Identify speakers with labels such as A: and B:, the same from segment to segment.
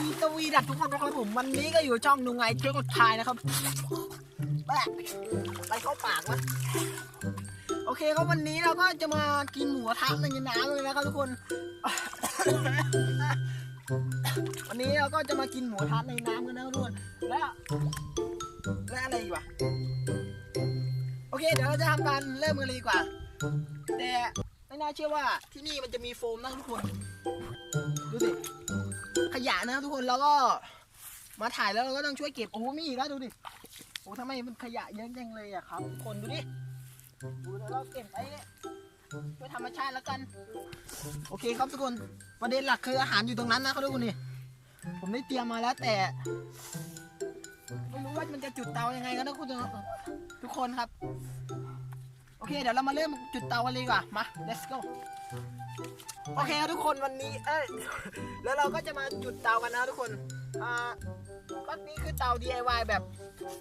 A: ดีสวีดัตทุกคนนะครับผมวันนี้ก็อยู่ช่องนุงไงเที่ยวกดทายนะครับแปะไปเข้าปากวะโอเคครับวันนี้เราก็จะมากินหมูกระทะในน้ำเลยนะครับทุกคน วันนี้เราก็จะมากินหมูกระทะในน้ำกันนะครับทุกคนแล้วและอะไรอีกวะโอเคเดี๋ยวเราจะทำการเริ่มกันเลยดีกว่า แต่ไม่น่าเชื่อว่าที่นี่มันจะมีโฟมนะทุกคน ดูสิ ขยะนะครับทุกคนแล้วก็มาถ่ายแล้วเราก็ต้องช่วยเก็บโอ้โหมีอีกแล้วดูดิโอ้ทำไมมันขยะเยอะจังเลยอะครับทุกคนดูดิดูแล้วเราเก็บไว้เพื่อธรรมชาติแล้วกัน โอเคครับทุกคนประเด็นหลักคืออาหารอยู่ตรงนั้นนะครับทุกคนนี่ผมได้เตรียมมาแล้วแต่ไม่รู้ว่ามันจะจุดเตายังไงกันนะคุณทุกคนครับ โอเค เดี๋ยวเรามาเริ่มจุดเตากันเลยดีกว่ามา let's go โอเคครับทุกคนวันนี้ เอ้ย แล้วเราก็จะมาจุดเตากันนะทุกคน อ่าก็นี่คือเตา DIY แบบ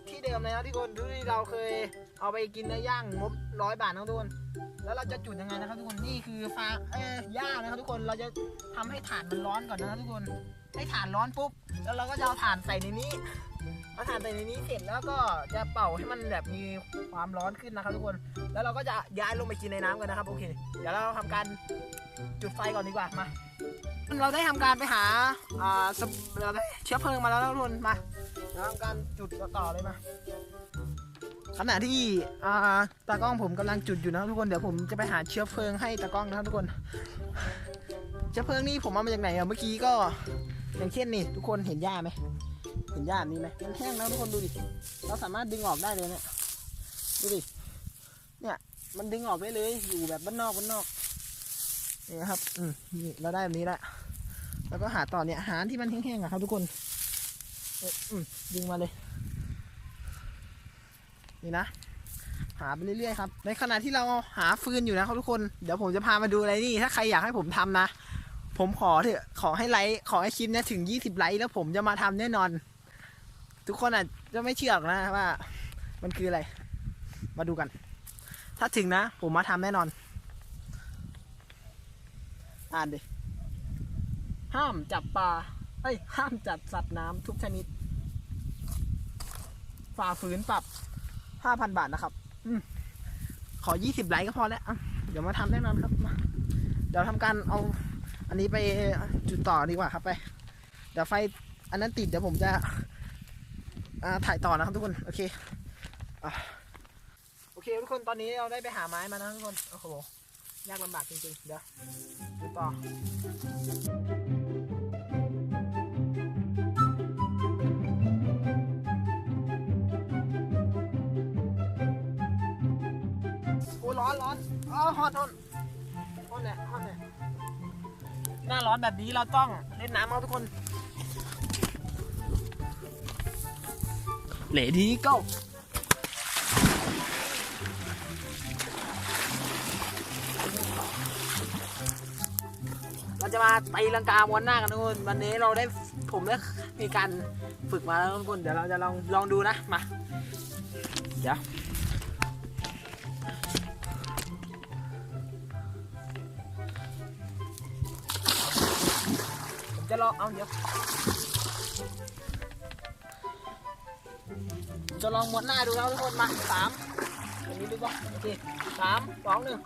A: ที่เดิมเลยนะทุกคนที่เราเคยเอาไปกินเนื้อย่างงบร้อยบาทนะทุกคน แล้วเราจะจุดยังไงนะครับทุกคน นี่คือฟาเอ้ยหญ้านะครับทุกคน เราจะทำให้ถ่านมันร้อนก่อนนะครับทุกคน ให้ถ่านร้อนปุ๊บ แล้วเราก็จะเอาถ่านใส่ในนี้ อาถ่านใส่ในนี้เสร็จแล้วก็จะเป่าให้มันแบบมีความร้อนขึ้นนะครับทุกคน แล้วเราก็จะย้ายลงไปกินในน้ำกันนะครับโอเค เดี๋ยวเราทำการจุดไฟก่อนดีกว่ามา เราได้ทำการไปหาอ่าเราได้เชื้อเพลิงมาแล้วทุกคนมาเราทำการจุดต่อเลยมาขณะที่ตากล้องผมกำลังจุดอยู่นะทุกคนเดี๋ยวผมจะไปหาเชื้อเพลิงให้ตากล้องนะครับทุกคน เชื้อเพลิงนี่ผมเอามาจากไหนอะเมื่อกี้ก็อย่างเช่นนี่ทุกคนเห็นหญ้าไหม นหญ้านี้ไหมมันแห้งแล้วทุกคนดูดิ เราสามารถดึงออกได้เลยเนี่ย ดูดิ เนี่ย มันดึงออกได้เลย อยู่แบบบ้านนอกบ้านนอก นี่ครับ อืมนี่เราได้แบบนี้แล้วแล้วก็หาต่อเนี่ย หาที่มันแห้งๆอะครับ ทุกคนเอ้ยอืมดึงมาเลย นี่นะ หาไปเรื่อยๆครับ ในขณะที่เราหาฟืนอยู่นะครับทุกคน เดี๋ยวผมจะพามาดูอะไรนี่ ถ้าใครอยากให้ผมทำนะผมขอเถอะ ขอให้ไลค์ ขอให้คลิปนี้ถึง 20 ไลค์ แล้วผมจะมาทำแน่นอน ทุกคนอาจจะไม่เชื่อหรอกนะว่า มันคืออะไร มาดูกัน ถ้าถึงนะ ผมมาทำแน่นอน อ่านดิ ห้ามจับปลาเอ้ย ห้ามจับสัตว์น้ำทุกชนิด ฝ่าฝืนปรับห้าพันบาทนะครับอขอยี่สิบไลค์ก็พอแล้ว เดี๋ยวมาทำแน่นอนครับ เดี๋ยวทำการเอาอันนี้ไปจุดต่อดีกว่าครับไป เดี๋ยวไฟอันนั้นติดเดี๋ยวผมจะ ถ่ายต่อนะครับทุกคน โอเคอโอเคทุกคนตอนนี้เราได้ไปหาไม้มานะทุกคน โอ้โห ยากลำบากจริงๆ เดี๋ยวดูต่อร้อนร้อนอ๋อฮอตฮอตฮอตเนี่ยฮอตเนี่ยหน้าร้อนแบบนี้เราต้องเล่นน้ำครับทุกคน เหลดีเก้าเราจะมาตีลังกาม้วนหน้ากันทุกคนวันนี้เราได้ผมได้มีการฝึกมาแล้วทุกคนเดี๋ยวเราจะลองลองดูนะมาเดี๋ยวจะลองเอาเดี๋ยว จะลองหมดหน้าดูแล้วทุกคนมาสามอย่างนี้ดูก่อนโอเคสามสองหนึ่ง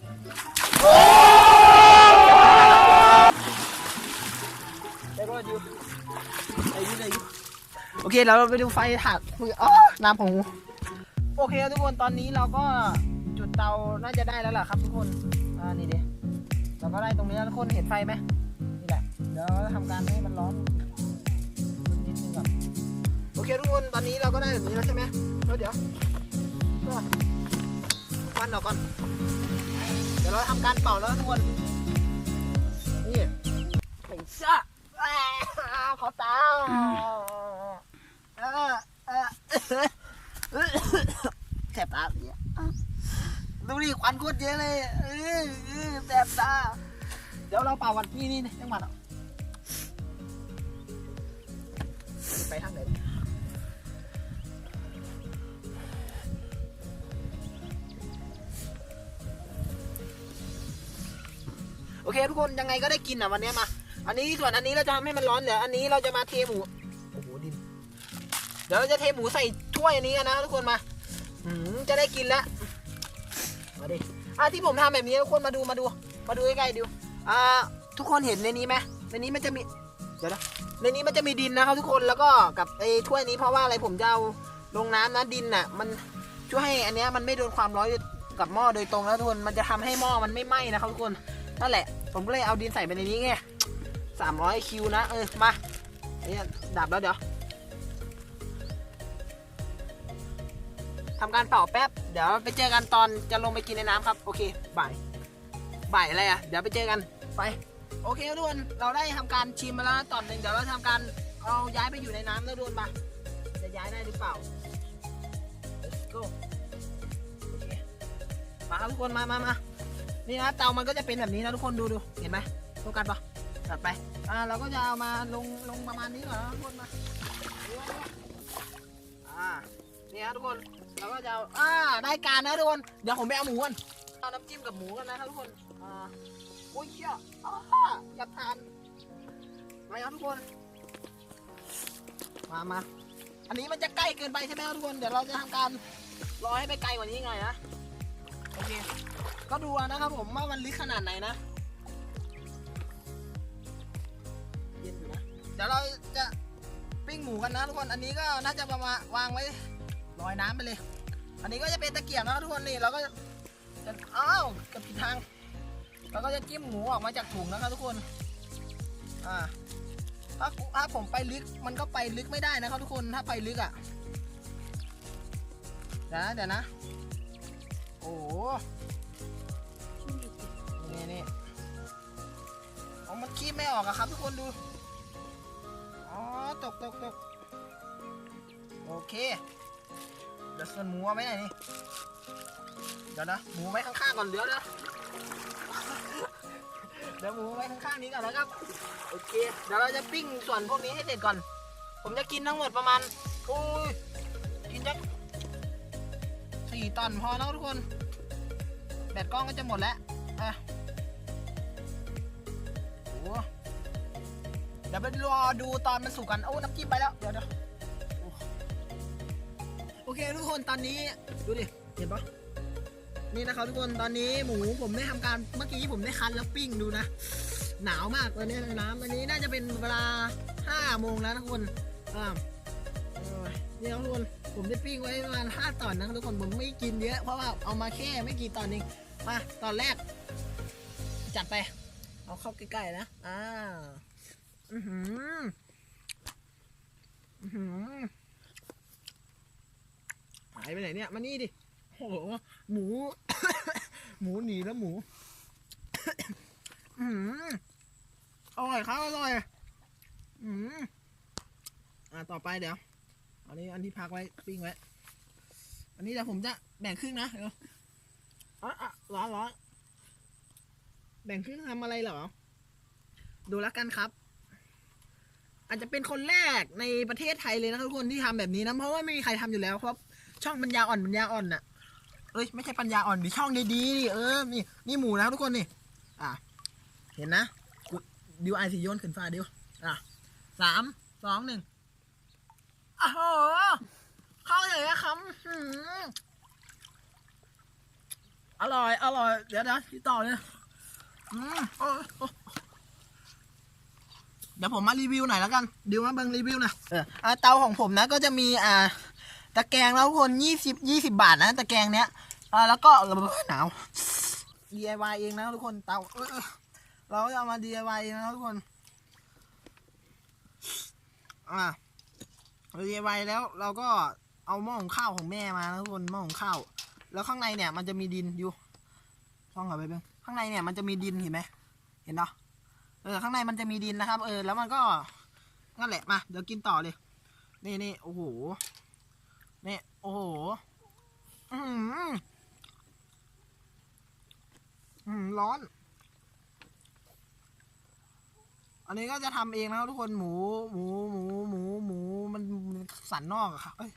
A: ได้รอดอยู่ได้อยู่ได้อยู่โอเคเราไปดูไฟถาดอ๋อน้ำของหูโอเคทุกคนตอนนี้เราก็จุดเตาน่าจะได้แล้วล่ะครับทุกคนอ่านี่ดิเราก็ได้ตรงนี้แล้วทุกคนเห็นไฟไหมนี่แหละเดี๋ยวเราทำการให้มันร้อนนิดนึงก่อนโอ เคทุกคนตอนนี้เราก็ได้แบบนี้แล้วใช่ไหมแล้วเดี๋ยวก็ควันออกก่อน เดี๋ยวเราทำการเป่าแล้วทุกคน นี่เป่งซ่าขอตาเออเออแสบตาเนี่ยดูดิควันโคตรเยอะเลยเออเออแสบตา เดี๋ยวเราเป่าวันที่นี่จังหวัดอะไปทางไหน โอเค ทุกคนยังไงก็ได้กินอะวันนี้มา อันนี้ส่วนอันนี้เราจะทำให้มันร้อนเดี๋ยวอันนี้เราจะมาเทหมูโอ้โหดินเดี๋ยวเราจะเทหมูใส่ถ้วยอันนี้นะทุกคนมาอืมจะได้กินแล้วมาดิอะที่ผมทำแบบนี้ทุกคนมาดูมาดู มาดูใกล้ๆดูอ่าทุกคนเห็นในนี้ไหมในนี้มันจะมีเดี๋ยวนะในนี้มันจะมีดินนะครับทุกคนแล้วก็กับไอ้ถ้วยนี้เพราะว่าอะไรผมจะเอาลงน้ำนะดินน่ะ มันช่วยให้อันเนี้ยมันไม่โดนความร้อนกับหม้อโดยตรงแล้วทุกคนมันจะทำให้หม้อมันไม่ไหม้นะครับทุกคน นั่นแหละ ผมก็เลยเอาดินใส่ไปในนี้ไงสามร้อยคิวนะ เออ มาเนี่ยดับแล้วเดี๋ยวทำการเป่าแป๊บ เดี๋ยวไปเจอกันตอนจะลงไปกินในน้ำครับ โอเคบ่ายบ่ายอะไรอะ เดี๋ยวไปเจอกัน ไป โอเคทุกคนเราได้ทำการชิมมาแล้วตอนหนึ่งเดี๋ยวเราทำการเอาย้ายไปอยู่ในน้ำแล้วทุกคนมาจะย้ายได้หรือเปล่า let's go มาครับทุกคนมามามา นี่นะเตามันก็จะเป็นแบบนี้นะทุกคนดูดูเห็นไหมโฟกัสปะจัดไปอ่าเราก็จะเอามาลงลงประมาณนี้ก่อนนะทุกคนมาอ่านี่ฮะทุกคนเราก็จะเอาอ่าได้การนะทุกคนเดี๋ยวผมไปเอาหมูก่อนเอาน้ำจิ้มกับหมูกันนะครับทุกคนอ่าโอ้ยเชี่ยอ้าอยากทานมาครับทุกคน มามาอันนี้มันจะใกล้เกินไปใช่ไหมครับทุกคนเดี๋ยวเราจะทำการรอให้ไปไกลกว่านี้หน่อยนะโอเค ก็ดูเอานะครับผมว่ามันลึกขนาดไหนนะเย็นอยู่นะเดี๋ยวเราจะปิ้งหมูกันนะทุกคนอันนี้ก็น่าจะประมาณวางไว้ลอยน้ำไปเลย อันนี้ก็จะเป็นตะเกียบนะทุกคนนี่เราก็จะอ้าวกระผิดทางเราก็จะจิ้มหมูออกมาจากถุงนะครับทุกคนอ่าถ้าถ้าผมไปลึกมันก็ไปลึกไม่ได้นะครับทุกคนถ้าไปลึกอะ่ะเดี๋ยวนะเดี๋ยวนะโอ้ นี่นี่อ๋อมันคีบไม่ออกอะครับ ทุกคนดู อ๋อ ตกตกตกโอเคเดี๋ยวส่วนหมูเอาไว้ไหนนี่ เดี๋ยวนะ หมูไว้ข้างๆก่อนเดี๋ยวเดี๋ยวเดี๋ยวหมูไว้ข้างๆนี้ก่อนนะครับ โอเค เดี๋ยวเราจะปิ้งส่วนพวกนี้ให้เสร็จก่อน ผมจะกินทั้งหมดประมาณโอ้ยกินยักสี่ตอนพอแล้วทุกคน แบตกล้องก็จะหมดแล้วอะ เดี๋ยวไปรอดูตอนมันสุกกัน โอ้น้ำจิ้มไปแล้ว เดี๋ยวเดี๋ยวโอเคทุกคนตอนนี้ดูดิ เห็นปะนี่นะครับทุกคนตอนนี้หมูผมได้ทำการเมื่อกี้ผมได้คั้นแล้วปิ้งดูนะ หนาวมากตอนนี้น้ำอันนี้น่าจะเป็นเวลาห้าโมงแล้วนะทุกคนอ่าเออนี่ครับทุกคนผมได้ปิ้งไว้ประมาณห้าตอนนะทุกคนผมไม่กินเยอะเพราะว่าเอามาแค่ไม่กี่ตอนเองมาตอนแรก จัดไป เอาเข้าใกล้ๆนะอ่าอือหืออือหือหายไปไหนเนี่ยมานี่ดิโอ้โหหมู หมูหนีแล้วหมู อืมอร่อยครับอร่อย อืมอ่าต่อไปเดี๋ยว อันนี้อันที่พักไว้ปิ้งไว้ อันนี้เดี๋ยวผมจะแบ่งครึ่งนะเดี๋ยวอะอะร้อนร้อน แบ่งครึ่งทำอะไรเหรอ ดูแล้วกันครับ อาจจะเป็นคนแรกในประเทศไทยเลยนะทุกคนที่ทำแบบนี้นะเพราะว่าไม่มีใครทำอยู่แล้วครับ ช่องปัญญาอ่อนปัญญาอ่อนน่ะเอ้ยไม่ใช่ปัญญาอ่อนดิช่องดีๆดิเออนี่นี่หมูนะทุกคนนี่อะเห็นนะดิวไอสีโยนขึ้นฟ้าดิวอะสามสองหนึ่งโอ้โหเข้าเลยอะคำหืมอร่อย อร่อย เดี๋ยวนะที่ต่อเนี่ยอืมโอ้โอ้ เดี๋ยวผมมารีวิวหน่อยแล้วกันดิวมาเบิ่งรีวิวหน่อยเอออะเตาของผมนะก็จะมีอ่าตะแกรงแล้วทุกคนยี่สิบยี่สิบาทนะตะแกรงเนี้ยอ่าแล้วก็หนาว DIY เองนะทุกคนเตาเออเออเราก็จะเอามา DIY เองนะทุกคนอ่าเรา DIY แล้วเราก็เอาหม้อหุงข้าวของแม่มานะทุกคนหม้อหุงข้าวแล้วข้างในเนี่ยมันจะมีดินอยู่ช่องกับไปเบ้ง ข้างในเนี่ยมันจะมีดินเห็นไหมเห็นเนาะเออข้างในมันจะมีดินนะครับ เออ แล้วมันก็นั่นแหละมาเดี๋ยวกินต่อเลยนี่นี่โอ้โหนี่โอ้โหอือหืออืมร้อน อันนี้ก็จะทำเองนะครับทุกคนหมู หมูหมูหมูหมูมันสันนอกอะครับเอ้ย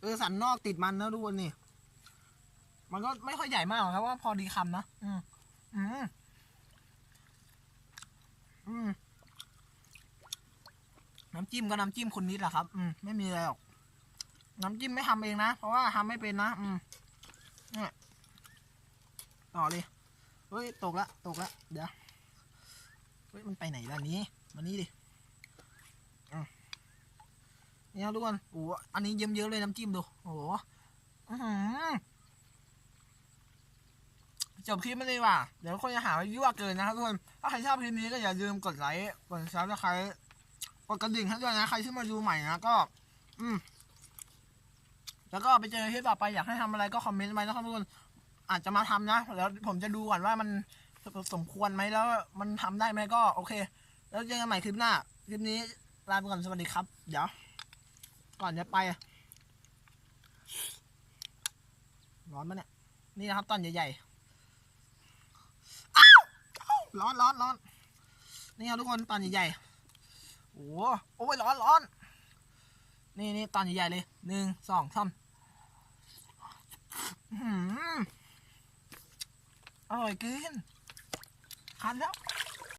A: เออสันนอกติดมันนะทุกคนนี่ มันก็ไม่ค่อยใหญ่มากหรอกครับว่าพอดีคำนะอืมอืมอืจิ้มก็น้ำจิ้มคนนิดแหละครับ อืมไม่มีอะไรหรอกน้ำจิ้มไม่ทำเองนะ เพราะว่าทำไม่เป็นนะ อืมเนี่ยต่อเลยเฮ้ย ตกละ ตกละ เดี๋ยว เฮ้ย มันไปไหนล่ะนี้ มานี่ดิอืมนี่ครับทุกคนโอ้อันนี้เยิ้มเยอะเลยน้ำจิ้มดู โอ้โหอือ จบคลิปไม่เลยว่ะเดี๋ยวคนจะหาว่ายั่วเกินนะครับทุกคน ถ้าใครชอบคลิปนี้ก็อย่าลืมกดไลค์ กดซับสไครต์กดกระดิ่งให้ด้วยนะ ใครที่มาดูใหม่นะก็ อืม แล้วก็ไปเจอคลิปต่อไปอยากให้ทำอะไรก็คอมเมนต์ไว้นะครับทุกคน อาจจะมาทำนะ แล้วผมจะดูก่อนว่ามันสมควรไหมแล้วมันทำได้ไหมก็โอเค แล้วเจอกันใหม่คลิปหน้า คลิปนี้ลาไปก่อนสวัสดีครับ เดี๋ยว ก่อนจะไป ร้อนปะเนี่ย นี่นะครับตอนใหญ่ๆ ร้อนร้อนร้อนนี่ครับทุกคนตอนใหญ่ๆโอ้โหโอ้ยร้อนร้อนนี่นี่ตอนใหญ่ๆเลยหนึ่งสองสามอร่อยกินคันแล้ว